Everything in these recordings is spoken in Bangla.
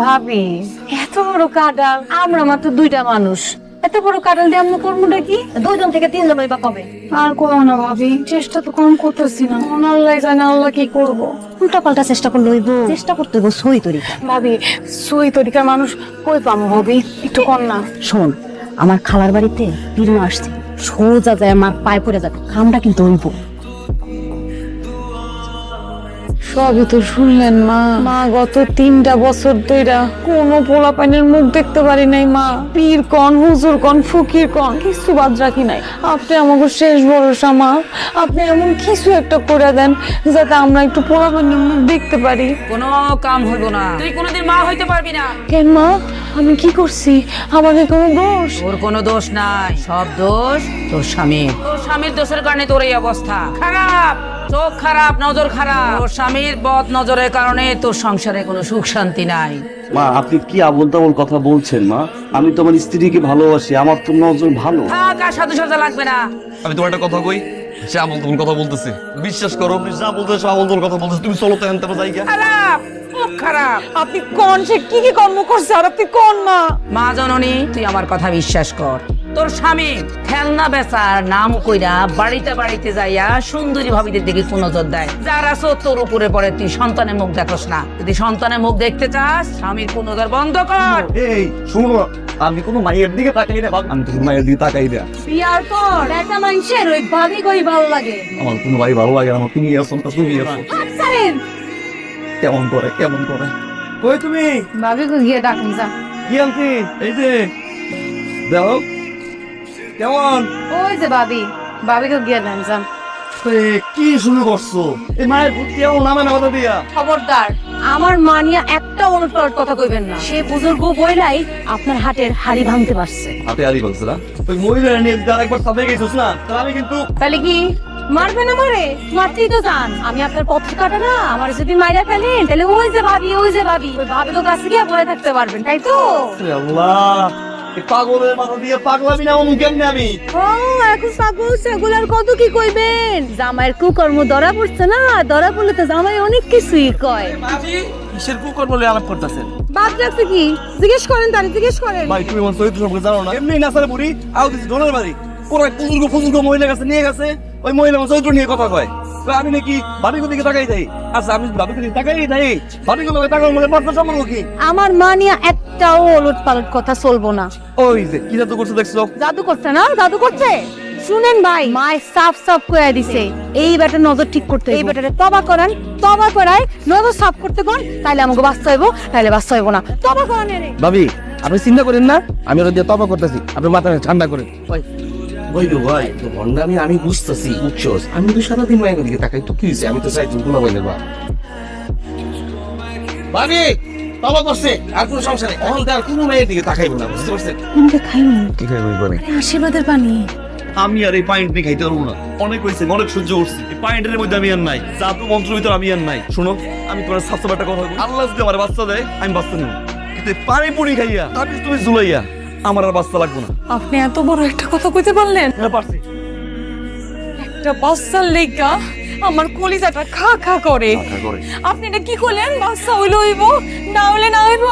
ভাবি এত বড় কাঁঠাল আমরা মাত্র দুইটা মানুষ। এত বড় কাঁঠাল দিয়ে আমরা করবোটা কি? দুইজন থেকে তিনজন বা কবে? আর করো না ভাবি চেষ্টা তো কম করতেছি না। আল্লাহ জানে আল্লাহ কি করব। উল্টা পাল্টা চেষ্টা করলে হইব। চেষ্টা করতে হইব সই তরিকা। ভাবি সুই তরিকার মানুষ কই পাবো ভাবি? একটু কর না। শোন আমার খালার বাড়িতে পীরমা আসছে। সোজা যায় আমার পায়ে পড়ে যাবে। কামটা কিন্তু হইব। সবই তো শুনলেন মা। মা। গত তিনটা বছর ধইরা কোনো পোলা পাইনের মুখ দেখতে পারি নাই মা। পীর কন হুজুর কন ফকির কন কিছু বাদ রাখি নাই। আপনি আমাকে শেষ ভরসা মা। আপনি এমন কিছু একটা করে দেন যাতে আমরা একটু পোলা পাইনের মুখ দেখতে পারি। কোনো কাম হইব না। তুই কোনোদিন মা হইতে পারবি না। কেন মা? আমি কি করছি? আমাকে কোনো দোষ? তোর কোনো দোষ নাই। সব দোষ তোর স্বামীর। তোর স্বামীর দোষের কারণে তোর এই অবস্থা। খারাপ! চোখ খারাপ নজর খারাপ। তোর স্বামীর বদ নজরের কারণে তোর সংসারে কোনো সুখ শান্তি নাই। মা আপনি কি আবল তাবল কথা বলছেন মা? আমি তোমার স্ত্রীকে ভালোবাসি আমার তো নজর ভালো। থাক আর সাধু সাজা লাগবে না। আমি তোমার একটা কথা কই? সে আমল কথা বলতেছে। বিশ্বাস করো। আপনি যা বলতেছো আমল তোমার কথা বলতেছে তুমি চলো তো এনতে গিয়া খারাপ খুব খারাপ। আপনি কোন সে কি কি কর্ম করছে? আর আপনি কোন মা? মা জননী তুই আমার কথা বিশ্বাস কর। তোর স্বামী। খেলনা বেচার নাম কইরা বাড়িতে বাড়িতে যাইয়া সুন্দরী ভাবিদের দিকে কোন নজর দেয়। যারা আছো তোর উপরে পড়ে তুই সন্তানের মুখ দেখোস না। যদি সন্তানের মুখ দেখতে চাস স্বামীর কোন নজর বন্ধ কর। এই শুনো আমি কোনো মায়ের দিকে তাকাই না আমি তো মায়ের দিকে তাকাই না। বিয়ার পর একটা মানুষের ওই ভাবি কই ভালো লাগে। আমার কোনো ভাই ভালো লাগে না আমার তুমি না তুমি আছো কেমন করে কেমন করে? কই তুমি? ভাবি কই গিয়ে ডাকুন যা। কি আনছি এই যে দেখো কেমন? ওই যে ভাবি ভাবিকে গিয়ে দেন যান। কি শুরু করছ? এই মায়ের বুদ্ধি এমন নামে না কথা দিয়া। খবরদার আমার মা নিয়ে একটা অনুপ্রট কথা কইবেন না। সে বুজুর্গ বইলাই আপনার হাটের হাড়ি ভাঙতে পারছে। হাতে আলি বলছে না? ওই মহিলা নিয়ে যার একবার সাথে গেছিস না? তাহলে আমি কিন্তু তাহলে কি? মারবে না মারে মারতেই তো জান আমি আপনার পথে কাটা না। আমার যদি মাইরা ফেলেন তাহলে ওই যে ভাবি ওই যে ভাবি ওই ভাবি তো কাছে গিয়ে বয়ে থাকতে পারবেন তাই তো? আল্লাহ! পাগলের মাথা দিয়ে পাগলামি না অমুক কেমনে আমি। ও এখন পাগল সেগুলার কত কি কইবেন? জামাইয়ের কুকর্ম ধরা পড়ছে না ধরা পড়লে তো জামাই অনেক কিছুই কয়। কিসের কুকর বলে আলাপ করতেছেন? বাদ রাখছে কি? জিজ্ঞেস করেন তারে জিজ্ঞেস করেন। ভাই তুমি আমার চরিত্র সম্পর্কে জানো না? এমনি নাসারে বুড়ি আউ দিছি ডোনার বাড়ি। পুরো পুজুর্গ ফুজুর্গ মহিলা কাছে নিয়ে গেছে। ওই মহিলা চরিত্র নিয়ে কথা কয়। আমি নাকি ভাবি দিকে তাকাই যাই আচ্ছা আমি ভাবি দিকে তাকাই যাই ভাবি গুলো তাকার মধ্যে মাথা সম্পর্ক কি? আমার মা নিয়ে একটাও ওলট পালট কথা চলবো না। ওই যে কি জাদু করছে দেখছ? জাদু করছে না জাদু করছে? শুনেন ভাই মায় সাফ সাফ কইয়া দিছে। এই ব্যাটার নজর ঠিক করতে এই ব্যাটারে তবা করান তবা করায় নজর সাফ করতে কোন তাইলে আমাকে বাচ্চা হইব তাইলে বাচ্চা হইব না। তবা করান রে ভাবি আপনি চিন্তা করেন না আমি ওরা দিয়ে তবা করতেছি। আপনি মাথা ঠান্ডা করেন। ওই ভাই তো ভন্ডামি আমি বুঝতেছি বুঝছোস আমি তো সারাদিন মায়ের দিকে তাকাই তো কি হয়েছে? আমি তো চাই তুমি কোনো বলে বা ভাবি তবা করছে আর কোনো সমস্যা নেই। অহন আর কোনো মেয়ের দিকে তাকাইবো না বুঝতে পারছেন? কোনটা খাইনি কি খাইবো আশীর্বাদের পানি। আমি আর এই পাইন্ট নিয়ে খাইতে পারব না। অনেক হয়েছে অনেক সহ্য করছি। এই পাইন্টের মধ্যে আমি আর নাই। জাদু মন্ত্র ভিতরে আমি আর নাই। শোনো আমি তোমার স্বাস্থ্য একটা কথা বলব। আল্লাহ যদি আমার বাচ্চা দেয় আমি বাচ্চা নেব। কিন্তু পানি পুরি খাইয়া তুমি জুলাইয়া আমার আর বাচ্চা লাগবো না। আপনি এত বড় একটা কথা কইতে পারলেন? হ্যাঁ পারছি। একটা বাচ্চার লেগা আমার কলিজাটা খা খা করে। আপনি এটা কি করলেন? বাচ্চা হইলে হইব না হইলে না হইব?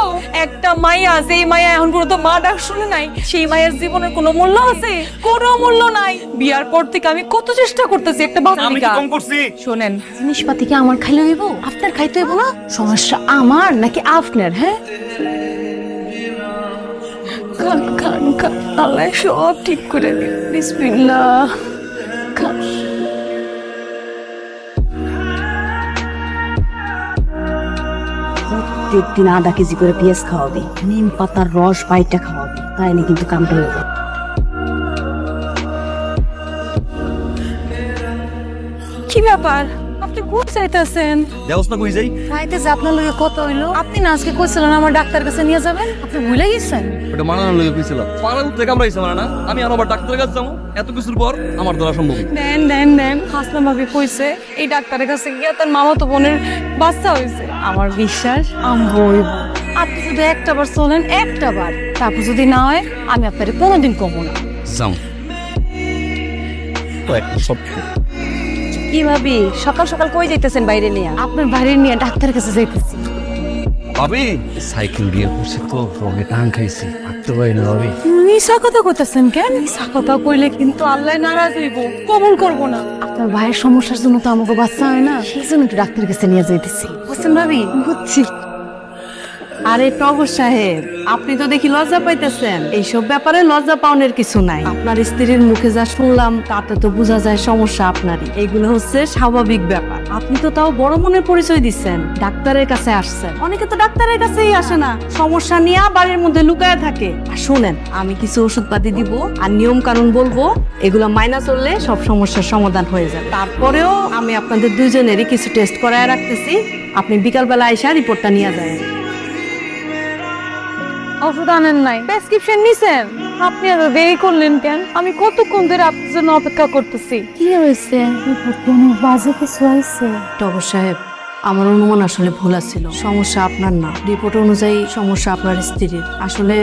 একটা মাইয়া যেই মাইয়া এখন পর্যন্ত মা ডাক শুনে নাই। সেই মায়ের জীবনের কোনো মূল্য আছে? কোনো মূল্য নাই। বিয়ার পর থেকে আমি কত চেষ্টা করতেছি একটা বাচ্চা কম করছি? শোনেন। জিনিসপাতি কি আমার খাইলে হইব? আপনার খাইতে হইব না? সমস্যা আমার নাকি আপনার হ্যাঁ? খান খান খান। আল্লাহ সব ঠিক করে দিন বিসমিল্লাহ। খান। প্রত্যেকদিন আধা কেজি করে পেঁয়াজ খাওয়াবি নিম পাতার রস বাইটা খাওয়াবি তাইলে কিন্তু কামটা হইব কি ব্যাপার? আপনি চাইতেছেন। কই যাই? চাইতে যে আপনার লগে কত হইল। আপনি না আজকে কইছিলেন আমার ডাক্তার কাছে নিয়ে যাবেন? আপনি ভুলে গেছেন? ওটা মানানো লইয়া কইছিলাম। পাড়ার থেকে আমরা ইসা না? আমি আর আবার ডাক্তারের কাছে যাব। এত কিছুর পর আমার দ্বারা সম্ভব। দেন দেন দেন হাসনা ভাবি কইছে এই ডাক্তারের কাছে গিয়ে তার মামা তো বোনের বাচ্চা হয়েছে আমার বিশ্বাস আমি আপনি শুধু একটা বার চলেন একটা বার। তারপর যদি না হয় আমি আপনারে কোনোদিন কমো না। যাও। একটা সত্য কি ভাবি? সকাল সকাল কই যাইতেছেন বাইরে নিয়ে? আপনার বাইরে নিয়ে ডাক্তার কাছে যাইতেছি। ভাবি সাইকেল দিয়ে তো রঙে টান খাইছি। হাঁটতে পারি না ভাবি। নিশা কথা কইতাছেন কেন? নিশা কথা কইলে কিন্তু আল্লাহ নারাজ হইব কবুল করব না। আপনার ভাইয়ের সমস্যার জন্য তো আমাকে বাচ্চা হয় না সেই জন্য একটু ডাক্তারের কাছে নিয়ে যাইতেছি। বুঝছেন ভাবি বুঝছি। আরে টগর সাহেব, আপনি তো দেখি লজ্জা পাইতেছেন। এইসব ব্যাপারে লজ্জা পাওনের কিছু নাই। আপনার স্ত্রীর মুখে যা শুনলাম, তাতে তো বোঝা যায় সমস্যা আপনারই। এগুলো হচ্ছে স্বাভাবিক ব্যাপার। আপনি তো তাও বড় মনের পরিচয় দিচ্ছেন, ডাক্তারের কাছে আসছেন। অনেকে তো ডাক্তারের কাছেই আসে না। সমস্যা নিয়ে বাড়ির মধ্যে লুকায় থাকে। আর শুনেন, আমি কিছু ওষুধপাতি দিব, আর নিয়ম কানুন বলব, এগুলো মাইনা চললে সব সমস্যার সমাধান হয়ে যাবে। তারপরেও আমি আপনাদের দুইজনেরই কিছু টেস্ট করায় রাখতেছি। আপনি বিকালবেলা আইসা রিপোর্টটা নিয়ে যাবেন ওষুধ আনেন নাই। প্রেসক্রিপশন নিছেন? আপনি এত দেরি করলেন কেন? আমি কতক্ষণ ধরে আপনার জন্য অপেক্ষা করতেছি? কি হয়েছে? কোনো বাজে কিছু হয়েছে? টগর সাহেব আমার অনুমান আসলে ভুল ছিল সমস্যা আপনার না। রিপোর্ট অনুযায়ী সমস্যা আপনার স্ত্রীর। আসলে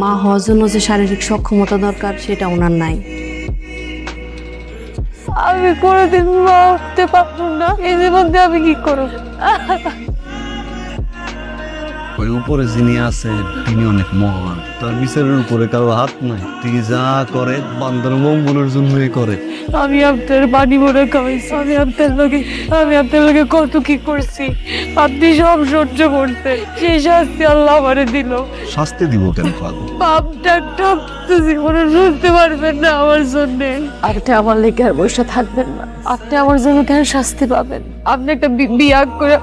মা হওয়ার জন্য যে শারীরিক সক্ষমতা দরকার সেটা ওনার নাই। আমি কোনোদিন মা হতে পারব না। এই জীবনে আমি কি করব? ওই উপরে যিনি আছেন তিনি অনেক মহান। তার বিচারের উপরে কারও হাত নাই। তিনি যা করে বান্দার মঙ্গলের জন্যই করে। আমি আপনার পানি খাওয়াইছি আমি আপনার লোকে আমি আপনার লোকে কত কি করছি। আপনি সব সহ্য করতে সেই শাস্তি আল্লাহ আমারে দিল। শাস্তি দিব কেন পাগল? পাপটা তো জীবনে শুনতে পারবেন না আমার জন্য। আপনি আমার লেগে আর বসে থাকবেন না। আপনি আমার জন্য কেন শাস্তি পাবেন? আপনি একটা বিয়া করে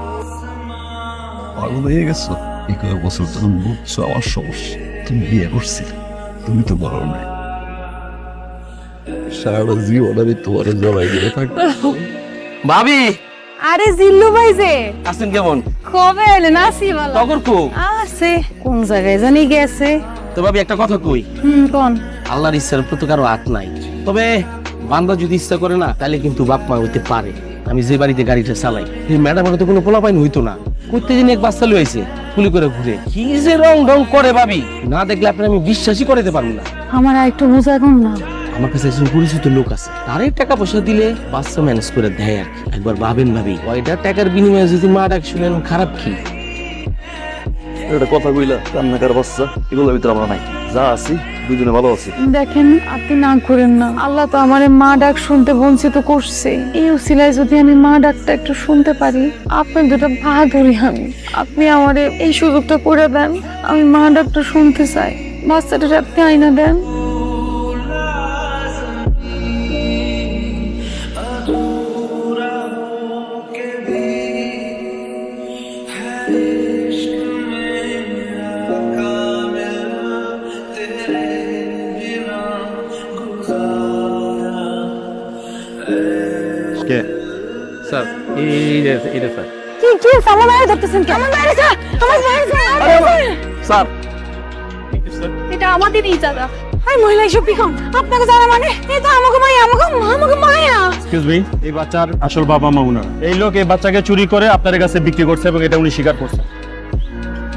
পাগল হয়ে গেছো? এই কয়েক বছর বুঝছ আমার সমস্যা তুমি বিয়ে করছিলে তুমি তো বড় নাই। সারাটা জীবন আমি তোমার জবাই দিয়ে থাকব। ভাবি! আরে জিল্লু ভাই যে। আছেন কেমন? কবে এলেন? আসি ভালো টগর কো? আছে কোন জায়গায় জানি গেছে। তো ভাবি একটা কথা কই। হুম কোন? আল্লাহর ইচ্ছার প্রতি কারও হাত নাই। তবে বান্দা যদি ইচ্ছা করে না তাহলে কিন্তু বাপ মা হইতে পারে। আমি যে বাড়িতে গাড়িটা চালাই এই ম্যাডামের তো কোনো পোলাপাইন হইতো না। প্রত্যেকদিন এক বাচ্চা লইছে। ফুলি করে ঘুরে। কি যে রং রং করে ভাবি। না দেখলে আপনি আমি বিশ্বাসই করতে পারব না। আমার আর একটু বোঝা কম না। আমার কাছে একজন পরিচিত লোক আছে। তারই টাকা পয়সা দিলে বাচ্চা ম্যানেজ করে দেয় আর কি। একবার ভাবেন ভাবি। ওইটা টাকার বিনিময়ে যদি মা ডাক শুনেন খারাপ কি? এটা কথা কইলা কান্নাকার বাচ্চা। এগুলোর ভিতরে আমরা নাই। যা আছি দুজনে ভালো আছি। দেখেন, আপনি না করেন না। আল্লাহ তো আমার মা ডাক শুনতে বঞ্চিত করছে। এই উসিলায় যদি আমি মা ডাকটা একটু শুনতে পারি, আপনি দুটো বাহাদুরি আমি। আপনি আমার এই সুযোগটা করে দেন, আমি মা ডাকটা শুনতে চাই। বাচ্চাটা আপনি আইনা দেন। স্যার এই এটা স্যার। কি কি আমার ধরতেছেন কি আমার বাইরে যা আমার স্যার এটা আমাদেরই আই মহিলা এসব কি কম আপনাকে জানা মানে? এই তো আমাকে মায়া আমাকে আমাকে মায়া। এক্সকিউজ মি এই বাচ্চার আসল বাবা মা উনারা। এই লোক এই বাচ্চাকে চুরি করে আপনাদের কাছে বিক্রি করছে এবং এটা উনি স্বীকার করছেন।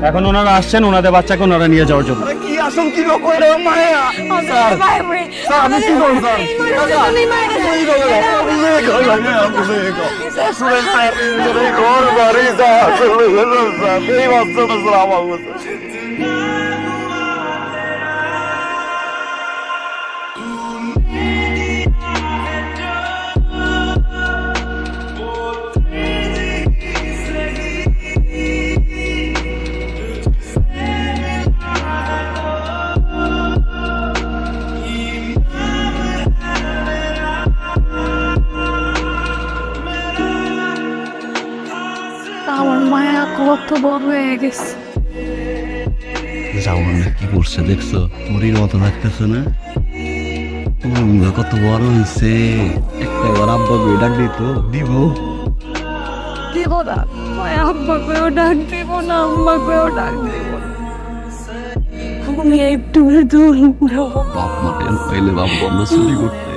এখন ওনারা আসছেন ওনাদের বাচ্চাকে ওনারা নিয়ে যাওয়ার জন্য। কি আসল কি লোক ওই রে মায়া? স্যার স্যার আমি কি করব স্যার? আমার কত বড় হয়ে গেছে। রাউন্ড কি করছে দেখছ? মুড়ির মতো লাগতেছে না? তোমার মুখে কত বড় হয়েছে একটা এবার আব্বা গিয়ে ডাক দিত দিব? দেব না। আম্মা কেউ ডাক দেব না আম্মা কেউ ডাক দেব আমি একটু দূর বাপ মা পাইলে বাপ বন্ধ চুরি করতে